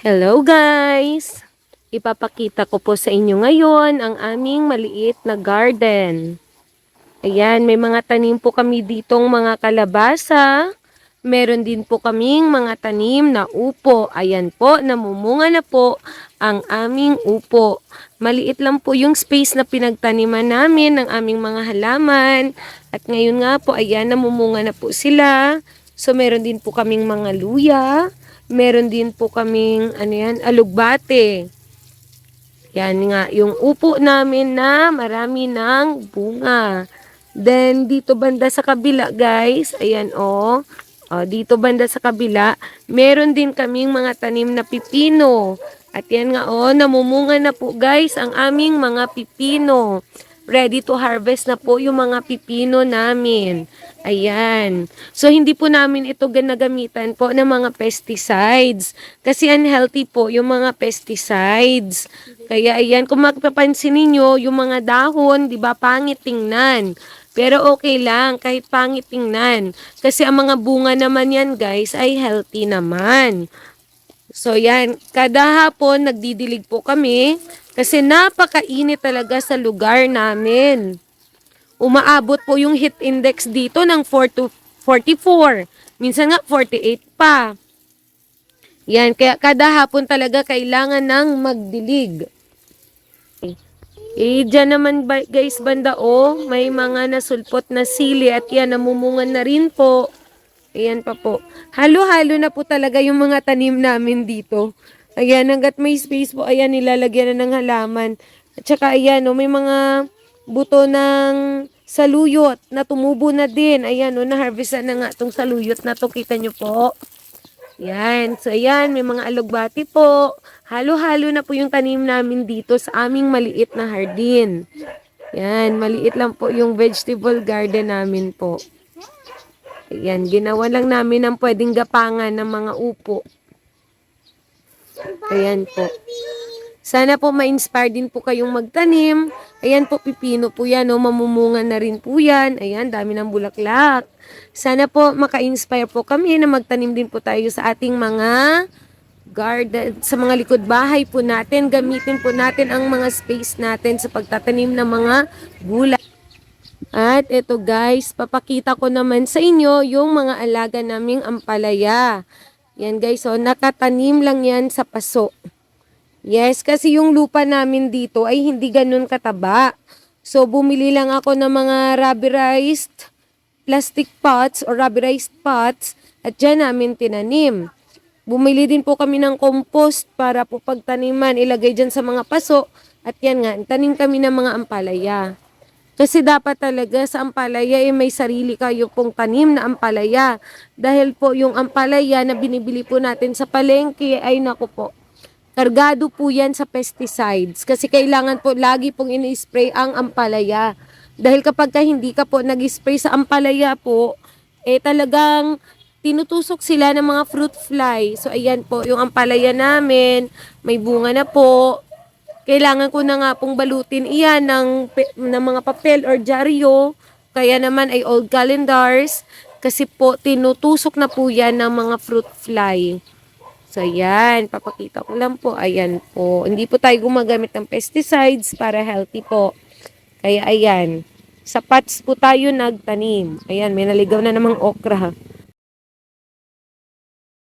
Hello guys! Ipapakita ko po sa inyo ngayon ang aming maliit na garden. Ayan, may mga tanim po kami ditong mga kalabasa. Meron din po kaming mga tanim na upo. Ayan po, namumunga na po ang aming upo. Maliit lang po yung space na pinagtaniman namin ng aming mga halaman. At ngayon nga po, ayan, namumunga na po sila. So, meron din po kaming mga luya. Meron din po kaming, ano yan, alugbate. Yan nga, yung upo namin na marami ng bunga. Then, dito banda sa kabila, guys, ayan, oh. oh dito banda sa kabila, meron din kaming mga tanim na pipino. At yan nga, oh, namumunga na po, guys, ang aming mga pipino. Ready to harvest na po yung mga pipino namin. Ayan. So, hindi po namin ito ginagamitan po ng mga pesticides. Kasi unhealthy po yung mga pesticides. Kaya ayan, kung magpapansin ninyo, yung mga dahon, di ba, pangit tingnan. Pero okay lang, kahit pangit tingnan. Kasi ang mga bunga naman yan, guys, ay healthy naman. So yan, kada hapon nagdidilig po kami kasi napakainit talaga sa lugar namin. Umaabot po yung heat index dito ng 4 to 44. Minsan nga 48 pa. Yan, kaya kada hapon talaga kailangan ng magdilig. Eh, dyan naman guys banda oh, may mga nasulpot na sili at yan, namumungan na rin po. Ayan pa po. Halo-halo na po talaga yung mga tanim namin dito. Ayan, hanggat may space po, ayan, nilalagyan na ng halaman. At saka, ayan, oh, may mga buto ng saluyot na tumubo na din. Ayan, oh, na-harvestan na nga itong saluyot na to. Kita nyo po. Yan. So, ayan, may mga alugbati po. Halo-halo na po yung tanim namin dito sa aming maliit na hardin. Yan, maliit lang po yung vegetable garden namin po. Ayan, ginawa lang namin ang pwedeng gapangan ng mga upo. Ayan po. Sana po ma-inspire din po kayong magtanim. Ayan po, pipino po yan. No? Mamumunga na rin po yan. Ayan, dami ng bulaklak. Sana po maka-inspire po kami na magtanim din po tayo sa ating mga garden, sa mga likod bahay po natin. Gamitin po natin ang mga space natin sa pagtatanim ng mga gulay. At ito guys, papakita ko naman sa inyo yung mga alaga naming ampalaya. Yan guys, so nakatanim lang yan sa paso. Yes, kasi yung lupa namin dito ay hindi ganun kataba. So bumili lang ako ng mga rubberized plastic pots or rubberized pots at dyan namin tinanim. Bumili din po kami ng compost para po pagtaniman, ilagay dyan sa mga paso. At yan nga, tanim kami ng mga ampalaya. Kasi dapat talaga sa ampalaya eh, may sarili kayo pong tanim na ampalaya. Dahil po yung ampalaya na binibili po natin sa palengke ay naku po. Kargado po yan sa pesticides. Kasi kailangan po lagi pong ini-spray ang ampalaya. Dahil kapag ka hindi ka po nag-spray sa ampalaya po, eh talagang tinutusok sila ng mga fruit fly. So ayan po, yung ampalaya namin, may bunga na po, kailangan ko na nga pong balutin iyan ng, ng mga papel or dyaryo. Kaya naman ay old calendars. Kasi po, tinutusok na po yan ng mga fruit fly. So, ayan. Papakita ko lang po. Ayan po. Hindi po tayo gumagamit ng pesticides para healthy po. Kaya, ayan. Sa pots po tayo nagtanim. Ayan, may naligaw na namang okra.